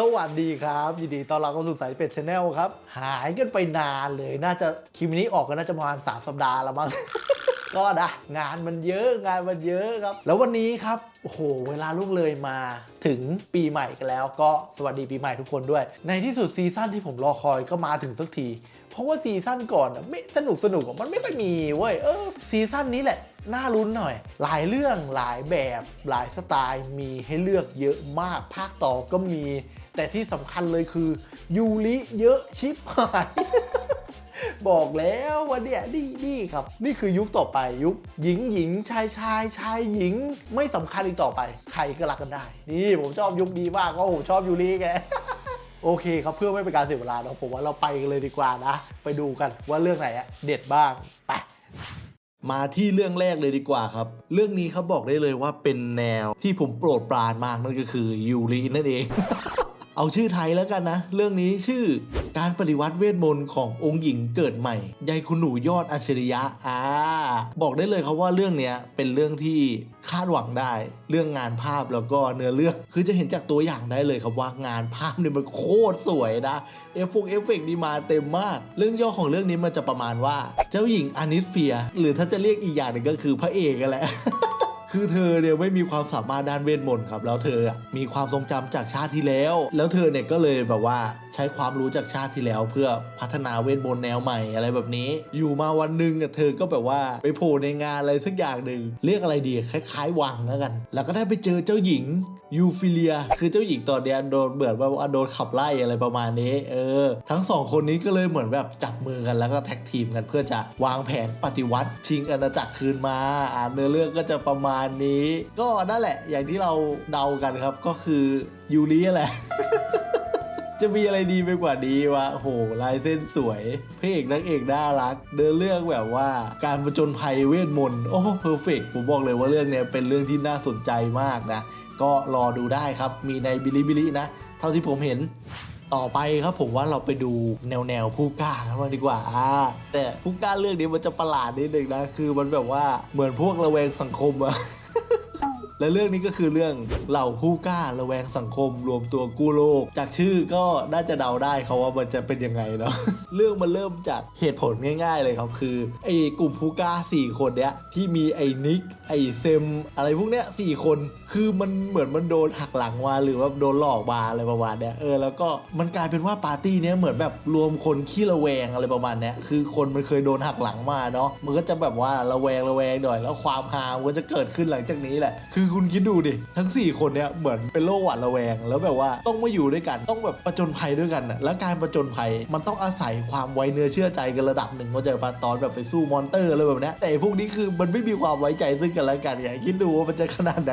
สวัสดีครับ ยินดีต้อนรับเข้าสู่สายเป็ดชาแนลครับ หายกันไปนานเลยน่าจะคลิปนี้ออกกันน่าจะประมาณ3สัปดาห์แล้วมั้ง ก็นะงานมันเยอะงานมันเยอะครับ แล้ววันนี้ครับโอ้โหเวลาล่วงเลยมาถึงปีใหม่กันแล้ว ก็สวัสดีปีใหม่ทุกคนด้วย ในที่สุดซีซั่นที่ผมรอคอยก็มาถึงสักที เพราะว่าซีซั่นก่อนไม่สนุกสนุกมันไม่ค่อยมีเว้ยเออซีซั่นนี้แหละน่าลุ้นหน่อย หลายเรื่องหลายแบบหลายสไตล์มีให้เลือกเยอะมาก ภาคต่อก็มี แต่ที่สำคัญเลยคือยูริเยอะชิบหายบอกแล้วว่าเนี่ยนี่นี่ครับ นี่คือยุคต่อไปยุคหญิงหญิงชายชายชายหญิงไม่สำคัญอีกต่อไป ใครก็รักกันได้ นี่ผมชอบยุคนี้มากก็ผมชอบยูริแกโอเคครับเพื่อไม่เป็นการเสียเวลาเนาะผมว่าเราไปกันเลยดีกว่านะ ไปดูกันว่าเรื่องไหนอะเด็ดบ้างไปมาที่เรื่องแรกเลยดีกว่าครับ เรื่องนี้เขาบอกได้เลยว่าเป็นแนวที่ผมโปรดปรานมากนั่นก็คือยูรินั่นเอง เอาชื่อไทยแล้วกันนะ เรื่องนี้ชื่อการปฏิวัติเวทมนต์ขององค์หญิงเกิดใหม่ยายคุณหนูยอดอัจฉริยะอ่าบอกได้เลยครับว่าเรื่องเนี้ยเป็นเรื่องที่คาดหวังได้ เรื่องงานภาพแล้วก็เนื้อเรื่องคือจะเห็นจากตัวอย่างได้เลยครับว่างานภาพเนี่ยมันโคตรสวยนะเอฟฟงเอฟเฟกต์นี่มาเต็มมาก เรื่องย่อของเรื่องนี้มันจะประมาณว่า เจ้าหญิงอานิสเฟีย หรือถ้าจะเรียกอีกอย่างหนึ่งก็คือพระเอกกันแหละ คือเธอเนี่ยไม่มีความสามารถด้านเวทมนต์ครับ แล้วเธอมีความทรงจำจากชาติที่แล้ว แล้วเธอเนี่ยก็เลยแบบว่าใช้ความรู้จากชาติที่แล้ว เพื่อพัฒนาเวทมนต์แนวใหม่อะไรแบบนี้ อยู่มาวันหนึ่งเธอก็แบบว่าไปโผล่ในงานอะไรสักอย่างหนึ่งเรียกอะไรดีคล้ายๆวังแล้วกัน แล้วก็ได้ไปเจอเจ้าหญิงยูฟิเลีย คือเจ้าหญิงตอนเนี้ยโดนเบื่อว่าโดนขับไล่อะไรประมาณนี้ เออ ทั้งสองคนนี้ก็เลยเหมือนแบบจับมือกันแล้วก็แท็กทีมกันเพื่อจะวางแผนปฏิวัติชิงอาณาจักรคืนมาอ่าเนื้อเรื่องก็จะประมาณนี้ ก็นั่นแหละ อย่างที่เราเดากันครับก็คือยูริแหละจะมีอะไรดีไปกว่านี้วะโหลายเส้นสวยพระเอกนักเอกน่ารัก เดินเรื่องแบบว่าการประจนภัยเวทมนต์ โอ้เพอร์เฟกผมบอกเลยว่าเรื่องเนี้ยเป็นเรื่องที่น่าสนใจมากนะ ก็รอดูได้ครับ มีในบิลิบิลินะ เท่าที่ผมเห็น ต่อไปครับผมว่าเราไปดูแนวแนวผู้กล้ากันมางดีกว่าอ่า แต่ผู้กล้าเรื่องนี้มันจะประหลาดนิดนึงนะ คือมันแบบว่าเหมือนพวกระแวงสังคมอะ และเรื่องนี้ก็คือเรื่องเหล่าผู้กล้าระแวงสังคมรวมตัวกู้โลก จากชื่อก็น่าจะเดาได้เขาว่ามันจะเป็นยังไงเนาะเรื่องมันเริ่มจากเหตุผลง่าย ๆ เลยครับคือไอ้กลุ่มผู้กล้า 4 คนเนี้ยที่มีไอ้นิกไอ้เซม อะไรพวกเนี้ยสี่คนคือมันเหมือนมันโดนหักหลังมาหรือว่าโดนหลอกมาอะไรประมาณเนี้ยเออแล้วก็มันกลายเป็นว่าปาร์ตี้เนี้ยเหมือนแบบรวมคนขี้ระแวงอะไรประมาณเนี้ยคือคนมันเคยโดนหักหลังมาเนาะมันก็จะแบบว่าระแวงระแวงหน่อยแล้วความฮามันก็จะเกิดขึ้นหลังจากนี้แหละ คือคุณคิดดูดิ ทั้ง 4 คนเนี้ยเหมือนเป็นโรคหวาดระแวง แล้วแบบว่าต้องมาอยู่ด้วยกัน ต้องแบบประจนภัยด้วยกันนะแล้วการประจนภัยมันต้องอาศัยความไว้เนื้อเชื่อใจกันระดับหนึ่งว่าจะปะตอนแบบไปสู้มอนเตอร์อะไรแบบนี้แต่พวกนี้คือมันไม่มีความไว้ใจซึ่งกันและกันไงคิดดูว่ามันจะขนาดไหน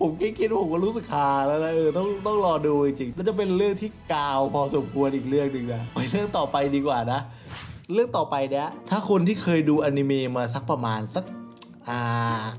ผมแค่คิดผมก็รู้สึกคาแล้วนะเออต้องต้องรอดูจริงๆแล้วจะเป็นเรื่องที่กาวพอสมควรอีกเรื่องหนึ่งนะไปเรื่องต่อไปดีกว่านะ เรื่องต่อไปเนี้ยถ้าคนที่เคยดูอนิเมะมาสักประมาณสัก อ่า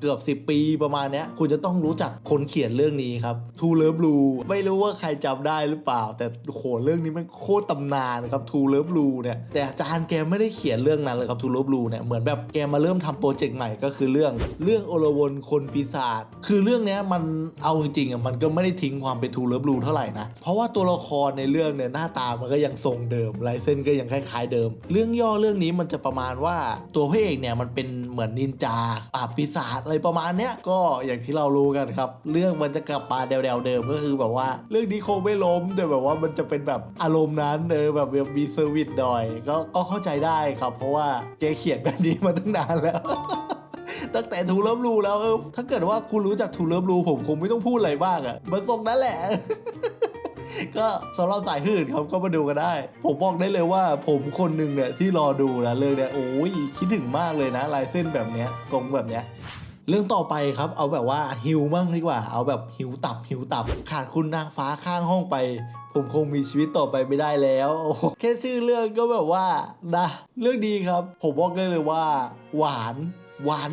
เกือบ 10 ปีประมาณเนี้ยคุณจะต้องรู้จักคนเขียนเรื่องนี้ครับทูเล v บลูไม่รู้ว่าใครจำได้หรือเปล่า แต่โหเรื่องนี้มันโคตรตำนานครับทูเล v บลูเนี่ยแต่อาจารย์แกไม่ได้เขียนเรื่องนั้นเลยครับทูเล v บลูเนี่ยเหมือนแบบแกมาเริ่มทำโปรเจกต์ใหม่ก็คือเรื่องเรื่องโอลวนคนปีศาจคือเรื่องเนี้ยมันเอาจริงๆอะมันก็ไม่ได้ทิ้งความเป็นทูเล v บลูเท่าไหร่นะเพราะว่าตัวละครในเรื่องเนี่ยหน้าตามันก็ยังทรงเดิมลายเส้นก็ยังคล้ายๆเดิม เรื่องย่อเรื่องนี้มันจะประมาณว่าตัวพระเอกเนี่ยมันเป็นเหมือนนินจาปาบปีศาจอะไรประมาณเนี้ยก็อย่างที่เรารู้กันครับ เรื่องมันจะกลับมาแนวๆเดิมก็คือแบบว่า เรื่องนี้คงไม่ล้มแต่แบบว่ามันจะเป็นแบบอารมณ์นั้นเออแบบมีเซอร์วิสหน่อยก็ก็เข้าใจได้ครับ เพราะว่าแกเขียนแบบนี้มาตั้งนานแล้วตั้งแต่ทูเลิฟรูแล้วเออถ้าเกิดว่าคุณรู้จักทูเลิฟรูผมคงไม่ต้องพูดอะไรบ้างอะมันทรงนั้นแหละ ก็สำหรับสายหื่นครับก็มาดูกันได้ ผมบอกได้เลยว่าผมคนหนึ่งเนี่ยที่รอดูนะเรื่องเนี้ยโอ้ยคิดถึงมากเลยนะ ลายเส้นแบบเนี้ยทรงแบบเนี้ยเรื่องต่อไปครับเอาแบบว่าหิวมั่งดีกว่า เอาแบบหิวตับหิวตับขาดคุณนางฟ้าข้างห้องไป ผมคงมีชีวิตต่อไปไม่ได้แล้ว แค่ชื่อเรื่องก็แบบว่านะเรื่องดีครับ ผมบอกได้เลยว่า หวาน หวาน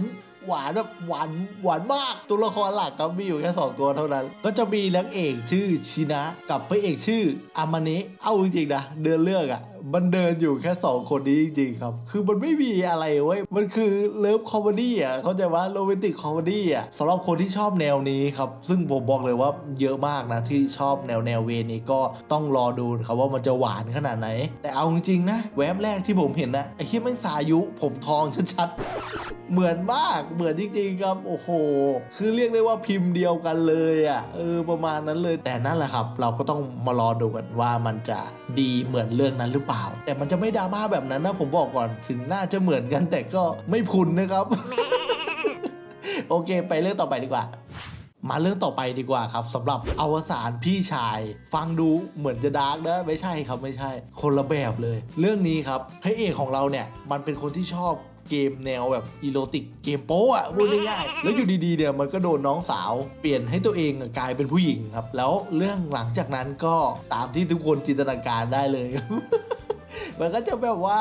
หวานแบบหวานหวานมากตัวละครหลักก็มีอยู่แค่สองตัวเท่านั้น ก็จะมีนางเอกชื่อชินะ กับพระเอกชื่ออามาเนะเอาจริงๆนะเดินเรื่องอะ มันเดินอยู่แค่สองคนนี้จริงๆครับ คือมันไม่มีอะไรเว้ย มันคือเลิฟคอมเมดี้อะ เข้าใจว่าโรแมนติกคอมเมดี้อะสำหรับคนที่ชอบแนวนี้ครับ ซึ่งผมบอกเลยว่าเยอะมากนะ ที่ชอบแนวแนวเวนี้ก็ต้องรอดูครับว่ามันจะหวานขนาดไหน แต่เอาจริงๆนะ แวบแรกที่ผมเห็นนะไอ้ที่แม่งสายุผมทองชัดๆ เหมือนมากเหมือนจริงๆครับ โอ้โห คือเรียกได้ว่าพิมพ์เดียวกันเลยอะ เออประมาณนั้นเลย แต่นั่นแหละครับ เราก็ต้องมารอดูกันว่ามันจะดีเหมือนเรื่องนั้นหรือเปล่า แต่มันจะไม่ดราม่าแบบนั้นนะผมบอกก่อนถึงน่าจะเหมือนกันแต่ก็ไม่พุนนะครับ โอเค ไปเรื่องต่อไปดีกว่ามาเรื่องต่อไปดีกว่าครับสำหรับอวสานพี่ชาย ฟังดูเหมือนจะดาร์กนะไม่ใช่ครับไม่ใช่ คนละแบบเลย เรื่องนี้ครับพระเอกของเราเนี่ย มันเป็นคนที่ชอบเกมแนวแบบอีโรติกเกมโป๊อะพูดง่ายๆแล้วอยู่ดีๆเนี่ยมันก็โดนน้องสาว เปลี่ยนให้ตัวเองกลายเป็นผู้หญิงครับ แล้วเรื่องหลังจากนั้นก็ตามที่ทุกคนจินตนาการได้เลย มันก็จะแบบว่า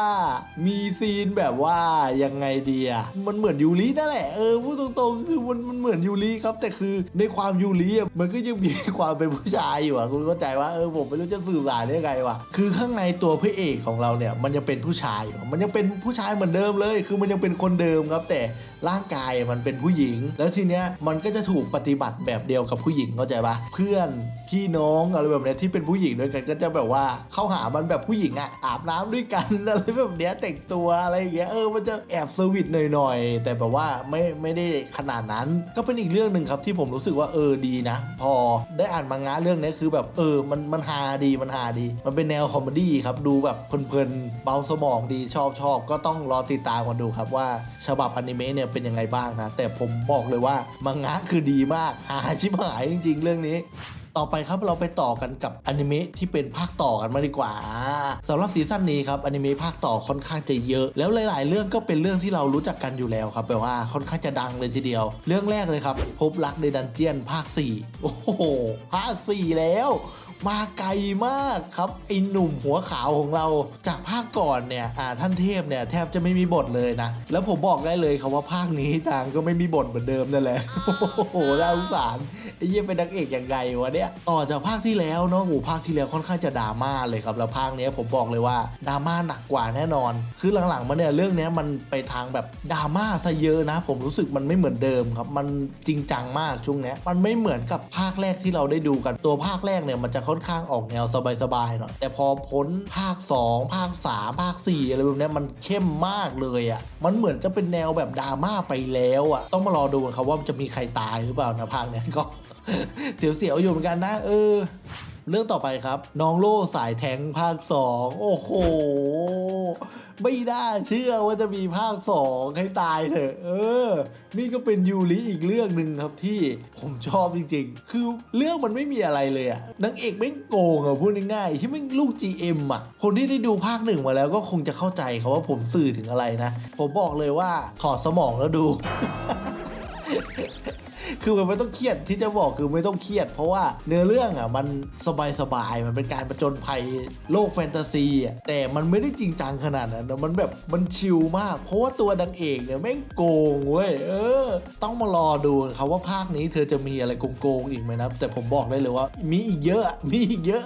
มีซีนแบบว่ายังไงดีอะมันเหมือนยูรินั่นแหละเออพูดตรงๆคือมันมันเหมือนยูริครับ แต่คือในความยูริอะมันก็ยังมีความเป็นผู้ชายอยู่อะคุณเข้าใจว่าเออผมไม่รู้จะสื่อสารได้ยังไงวะคือข้างในตัวพระเอกของเราเนี่ย มันยังเป็นผู้ชายอยู่มันยังเป็นผู้ชายเหมือนเดิมเลย คือมันยังเป็นคนเดิมครับ แต่ร่างกายมันเป็นผู้หญิง แล้วทีเนี้ยมันก็จะถูกปฏิบัติแบบเดียวกับผู้หญิงเข้าใจปะเพื่อนพี่น้องอะไรแบบเนี้ยที่เป็นผู้หญิงด้วยกันก็จะแบบว่าเข้าหามันแบบผู้หญิงอะอาบน้ำด้วยกันอะไรแบบเนี้ยแต่งตัวอะไรอย่างเงี้ยเออมันจะแอบเซอร์วิสหน่อยๆ แต่แบบว่าไม่ไม่ได้ขนาดนั้นก็เป็นอีกเรื่องหนึ่งครับที่ผมรู้สึกว่าเออดีนะ พอได้อ่านมังงะเรื่องนี้คือแบบเออมันมันฮาดีมันฮาดี มันเป็นแนวคอมเมดี้ครับดูแบบเพลินๆเบาสมองดีชอบชอบก็ต้องรอติดตามกันดูครับว่าฉบับอนิเมะเนี่ยเป็นยังไงบ้างนะแต่ผมบอกเลยว่ามังงะคือดีมากฮาชิบหายจริง ๆ เรื่องนี้ ต่อไปครับเราไปต่อกันกับอนิเมะที่เป็นภาคต่อกันมาดีกว่าสำหรับซีซั่นนี้ครับอนิเมะภาคต่อค่อนข้างจะเยอะ แล้วหลาย ๆ เรื่องก็เป็นเรื่องที่เรารู้จักกันอยู่แล้วครับแปลว่าค่อนข้างจะดังเลยทีเดียว เรื่องแรกเลยครับ พบรักในดันเจียนภาค 4 โอ้โหภาค 4 แล้ว มาไกลมากครับไอหนุ่มหัวขาวของเราจากภาคก่อนเนี่ยอ่าท่านเทพเนี่ยแทบจะไม่มีบทเลยนะ แล้วผมบอกได้เลยครับว่าภาคนี้ต่างก็ไม่มีบทเหมือนเดิมนั่นแหละโอ้โหน่าสงสารไอ้เยี่ยเป็นนักเอกอย่างไงวะเนี่ยต่อจากภาคที่แล้วเนาะโอ้ภาคที่แล้วค่อนข้างจะดราม่าเลยครับแล้วภาคนี้ผมบอกเลยว่าดราม่าหนักกว่าแน่นอน คือหลังๆมาเนี่ยเรื่องนี้มันไปทางแบบดราม่าซะเยอะนะ ผมรู้สึกมันไม่เหมือนเดิมครับ มันจริงจังมากช่วงนี้มันไม่เหมือนกับภาคแรกที่เราได้ดูกันตัวภาคแรกเนี่ยมันจะค่อนข้างออกแนวสบายๆหน่อยแต่พอพ้นภาค 2 ภาค 3 ภาค 4 อะไรแบบนี้มันเข้มมากเลยอะ่ะมันเหมือนจะเป็นแนวแบบดราม่าไปแล้วอะ่ะต้องมารอดูกันครับว่าจะมีใครตายหรือเปล่านะภาคเนี้ยก็เสียวๆอยู่เหมือนกันนะ เออ เรื่องต่อไปครับ น้องโล่สายแทงภาค 2 โอ้โห ไม่น่าเชื่อว่าจะมีภาค 2 ให้ตายเถอะ เออ นี่ก็เป็นยูริอีกเรื่องหนึ่งครับที่ผมชอบจริงๆ คือเรื่องมันไม่มีอะไรเลยอะนางเอกไม่โกงอะพูดง่ายๆที่ไม่ลูก GM อะคนที่ได้ดูภาคหนึ่งมาแล้วก็คงจะเข้าใจครับว่าผมสื่อถึงอะไรนะ ผมบอกเลยว่าถอดสมองแล้วดู คือมันไม่ต้องเครียดที่จะบอกคือไม่ต้องเครียด เพราะว่าเนื้อเรื่องอะมันสบายๆมันเป็นการประจนภัยโลกแฟนตาซีอะแต่มันไม่ได้จริงจังขนาดนั้นนะมันแบบมันชิลมาก เพราะว่าตัวนางเอกเนี่ยแม่งโกงเว้ยเออ ต้องมารอดูครับว่าภาคนี้เธอจะมีอะไรโกงๆอีกไหมนะแต่ผมบอกได้เลยว่า มีอีกเยอะมีอีกเยอะ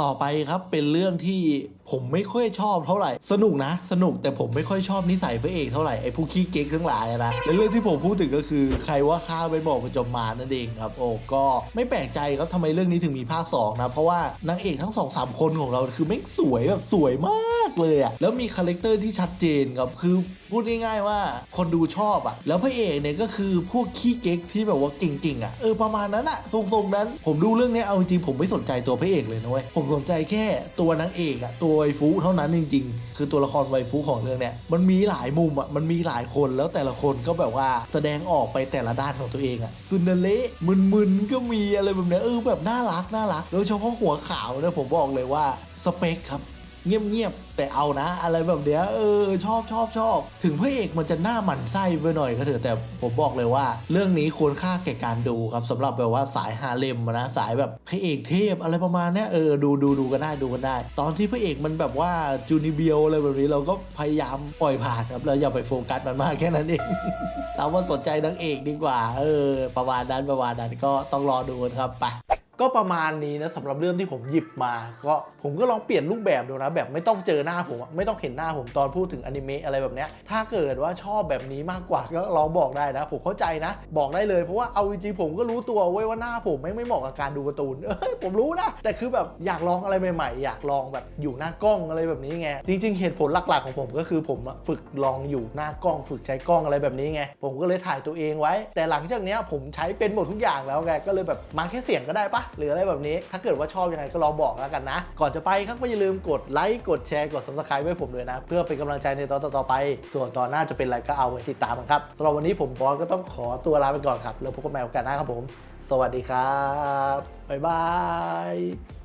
ต่อไปครับเป็นเรื่องที่ ผมไม่ค่อยชอบเท่าไหร่ สนุกนะ สนุกแต่ผมไม่ค่อยชอบนิสัยพระเอกเท่าไหร่ไอ้ผู้ขี้เก๊กทั้งหลายนะและเรื่องที่ผมพูดถึงก็คือ ใครว่าข้าไปบอกประจมมานั่นเองครับโอ้ก็ไม่แปลกใจครับทำไมเรื่องนี้ถึงมีภาค2นะเพราะว่านางเอกทั้งสองสามคนของเราคือแม่สวยแบบสวยมากเลยอะแล้วมีคาแรคเตอร์ที่ชัดเจนครับคือพูดง่ายๆว่าคนดูชอบอะแล้วพระเอกเนี่ยก็คือพวกขี้เก๊กที่แบบว่าเก่งๆอะเออประมาณนั้นอะทรงๆนั้น ผมดูเรื่องนี้เอาจริงๆผมไม่สนใจตัวพระเอกเลยนะเว้ยผมสนใจแค่ตัวนางเอกอะตัวไวฟูเท่านั้นจริง ๆ คือตัวละครไวฟูของเรื่องเนี้ยมันมีหลายมุมอะมันมีหลายคนแล้วแต่ละคนก็แบบว่าแสดงออกไปแต่ละด้านของตัวเองอะซึนาเละมึนๆก็มีอะไรแบบเนี้ยเออแบบน่ารักน่ารักโดยเฉพาะหัวขาวเนี่ยผมบอกเลยว่าสเปคครับ เงียบๆแต่เอานะ อะไรแบบเนี้ยเออชอบชอบชอบ ถึงพระเอกมันจะหน้าหมันไส้ไปหน่อยก็เถอะแต่ผมบอกเลยว่า เรื่องนี้ควรค่าแก่การดูครับสำหรับแบบว่าสายฮาเลมนะสายแบบพระเอกเทพอะไรประมาณเนี้ยเออดูดูดูกันได้ดูกันได้ ตอนที่พระเอกมันแบบว่าจูนิเบียวอะไรแบบนี้เราก็พยายามปล่อยผ่านครับเราอย่าไปโฟกัสมันมากแค่นั้นเองเรามาสนใจนางเอกดีกว่า เออ ประมาณนั้นประมาณนั้นก็ต้องรอดูกันครับไป ก็ประมาณนี้นะสำหรับเรื่องที่ผมหยิบมา ก็ผมก็ลองเปลี่ยนรูปแบบดูนะ แบบไม่ต้องเจอหน้าผมไม่ต้องเห็นหน้าผมตอนพูดถึงอนิเมะอะไรแบบเนี้ยถ้าเกิดว่าชอบแบบนี้มากกว่าก็ลองบอกได้นะ ผมเข้าใจนะ บอกได้เลยเพราะว่าเอาจริงๆผมก็รู้ตัวเว้ยว่าหน้าผมไม่ไม่เหมาะกับการดูการ์ตูนเอ้ยผมรู้นะแต่คือแบบอยากลองอะไรใหม่ๆ อยากลองแบบอยู่หน้ากล้องอะไรแบบนี้ไงจริง ๆเหตุผลหลักๆของผมก็คือผมฝึกลองอยู่หน้ากล้อง ฝึกใช้กล้องอะไรแบบนี้ไงผมก็เลยถ่ายตัวเองไว้ แต่หลังจากเนี้ยผมใช้เป็นหมดทุกอย่างแล้วไงก็เลยแบบมาแค่เสียงก็ได้ปะหรืออะไรแบบนี้ ถ้าเกิดว่าชอบยังไงก็ลองบอกแล้วกันนะ ก่อนจะไปครับก็อย่าลืมกดไลค์กดแชร์กด subscribe ไว้ผมด้วยนะ เพื่อเป็นกำลังใจในตอนต่อๆไป ส่วนตอนหน้าจะเป็นอะไรก็เอาไว้ติดตามกันครับสำหรับวันนี้ผมบอสก็ต้องขอตัวลาไปก่อนครับแล้วพบกันใหม่โอกาสหน้าครับผม สวัสดีครับบ๊ายบาย